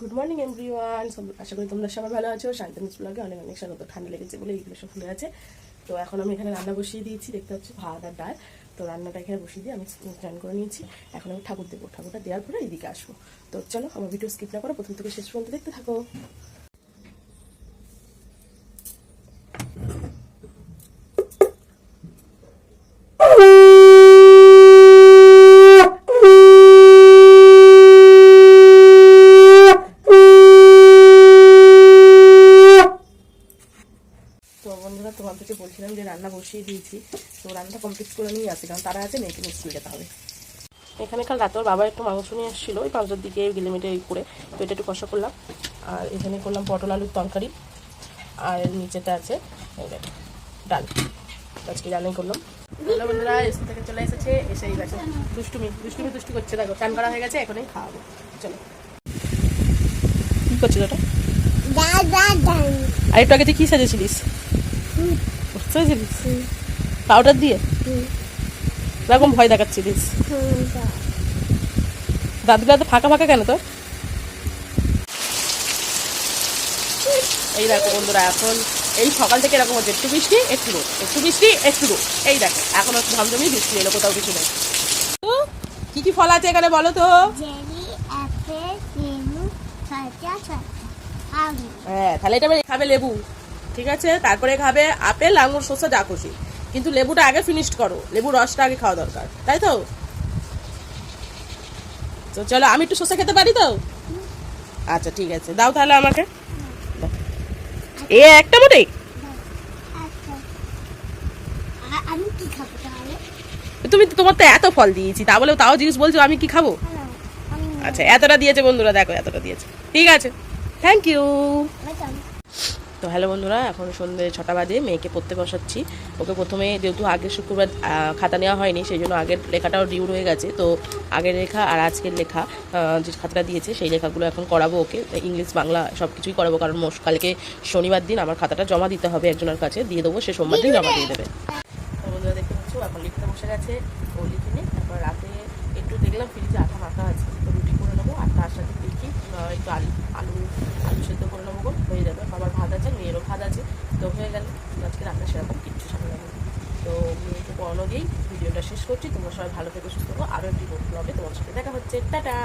Good morning everyone আশা করি তোমরা সবাই ভালো আছো। শান্তিনিস ব্লগে অনেক অনেক স্বাগত। ঠান্ডা লেগেছে বলে এইগুলো সব খুলে আছে। তো এখন আমি এখানে রান্না বসিয়ে দিয়েছি। দেখতে পাচ্ছি, ভাত আর ডাল। তো রান্নাটা এখানে বসিয়ে দিয়ে আমি স্নান করে নিয়েছি। এখন আমি ঠাকুর দেবো। ঠাকুরটা দেওয়ার পরে এদিকে আসব। তো চলো, আমার ভিডিও স্কিপ না করো প্রথম থেকে শেষ পর্যন্ত দেখতে থাকো। তো বন্ধুরা তোমাদেরকে বলছিলাম যে রান্না বসিয়ে দিয়েছি। তো রান্নাটা কমপ্লিট করে নিয়ে আসি কারণ তারা আছে মেয়েকে স্কুল যেতে হবে। এখানে কাল রাতে ওর বাবা একটু মাংস নিয়ে এসেছিল ওই পাঁচটার দিকে গিলিমিটে করে তো এটা একটু কষা করলাম। আর এখানে করলাম পটল আলুর তরকারি আর নিচেটা আছে ডাল। আজকে ডালাই করলাম। হ্যালো বন্ধুরা স্কুল থেকে চলে এসেছে এসেই গেছে দুষ্টুমি দুষ্টুমি দুষ্টু করছে দেখো চান করা হয়ে গেছে এখনই খাওয়াবো। চলো। কি করছিস ওটা আর একটু আগে তুই কি সাজেছিলিস? সাজেছিলিস পাউডার দিয়ে? এরকম ভয় দেখাচ্ছিলিস দাদুগুলো তো। ফাঁকা ফাঁকা কেন তোর? এই দেখো বন্ধুরা এখন এই সকাল থেকে এরকম হচ্ছে একটু বৃষ্টি একটু রোদ একটু বৃষ্টি একটু রোদ। এই দেখো এখন একটু ঝমঝমি বৃষ্টি এলো কোথাও কিছু নেই। কি কি ফল আছে এখানে বলো তো? হ্যাঁ তাহলে এটা খাবে লেবু। ঠিক আছে? তারপরে খাবে আপেল, আঙুর শসা যা খুশি। কিন্তু লেবুটা আগে ফিনিশড করো। লেবুর রসটা আগে খাওয়া দরকার। তাই তো? তো চলো, আমি একটু শসা খেতে পারি তো? আচ্ছা ঠিক আছে। দাও তাহলে আমাকে। এ, একটা মোটেই তুমি তোমার তো এত ফল দিয়েছি। তা বলে তাও জিনিস বলছো, আমি কি খাব? আচ্ছা এতটা দিয়েছে বন্ধুরা, দেখো, এতটা দিয়েছে। ঠিক আছে। থ্যাংক ইউ তো হ্যালো বন্ধুরা, এখন সন্ধ্যে ছটা বাজে, মেয়েকে পড়তে বসাচ্ছি। ওকে প্রথমে যেহেতু আগের শুক্রবার খাতা নেওয়া হয়নি, সেই জন্য আগের লেখাটাও ডিউ রয়ে গেছে। তো আগের লেখা আর আজকের লেখা যে খাতাটা দিয়েছে, সেই লেখাগুলো এখন করাবো ওকে। ইংলিশ, বাংলা সব কিছুই করাবো, কারণ কালকে শনিবার দিন আমার খাতাটা জমা দিতে হবে একজনের কাছে, দিয়ে দেবো, সে সোমবার দিন জমা দিয়ে দেবে। বন্ধুরা, দেখতে পাচ্ছ, এখন লিখতে বসে গেছে, ও লিখে নিই তারপর রাতে একটু দেখলাম ফ্রিজে আটা মাখা আছে, তো রুটি করে নেব আর তার সাথে দেখি আহ, একটু আলু আলু আলু সেদ্ধ করে নেব গো, হয়ে যাবে বাবার ভাত আছে মেয়েরও ভাত আছে তো হয়ে গেল। আজকে রান্না সেরকম কিচ্ছু নেই তো মেয়েকে পড়ানো দিয়েই ভিডিওটা শেষ করছি। তোমরা সবাই ভালো থেকে, সুস্থ হব আরও একটি ব্লগে তোমার সাথে দেখা হচ্ছে। টাটা!